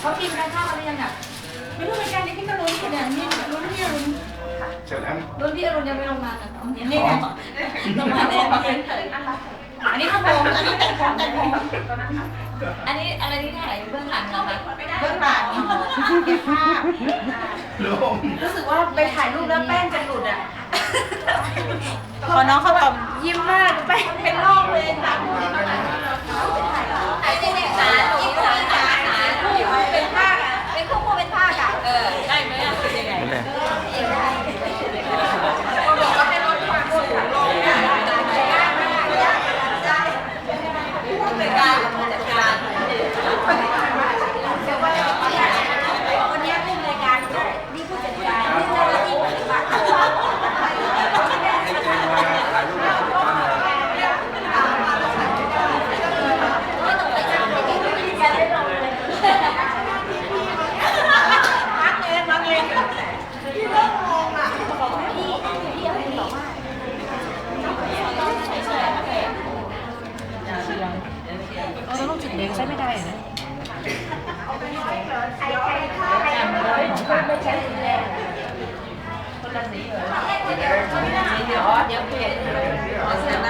เขากินกันข้าวอะไรยังอะไม่รู้เหมือนกันนี่พี่ก็รู้ที่เนี่ยนี่รู้ที่นี่รู้เสร็จแล้วรุ่นพี่อรุณยังไม่ลงมาแต่ตอนนี้นี่ไงลงมาแล้วอันนี้ข้าวโพดอันนี้แต่ของแต่ของอันนี้อะไรที่ถ่ายเบื้องหลังนะคะเบื้องหลังเก็บภาพลงรู้สึกว่าไปถ่ายรูปแล้วแป้งจะหลุดอะพอน้องเขาแบบยิ้มมากแป้งเป็นรอบเลยตามถ่ายจริงๆขายิ้มขาขาขาเป็นผ้าอะเป็นคู่คู่เป็นผ้าอะเออได้ไหมอะเป็นยังไง นั่นแหละ วันนี้ผู้รายการนี่ผู้จัดการนี่เจ้าหน้าที่ปฏิบัติ ให้เจนมาถ่ายรูปกับสุดท้าย พักเองพักเองพี่เริ่มงงอะพี่พี่อะไรบอกว่า เราต้องจุดเล็กใช้ไม่ได้นะครใครฆ่าใครทำอะนละสีเหรอเดี๋ยวเดี๋ยวเปลี่ยนเสร็จนะ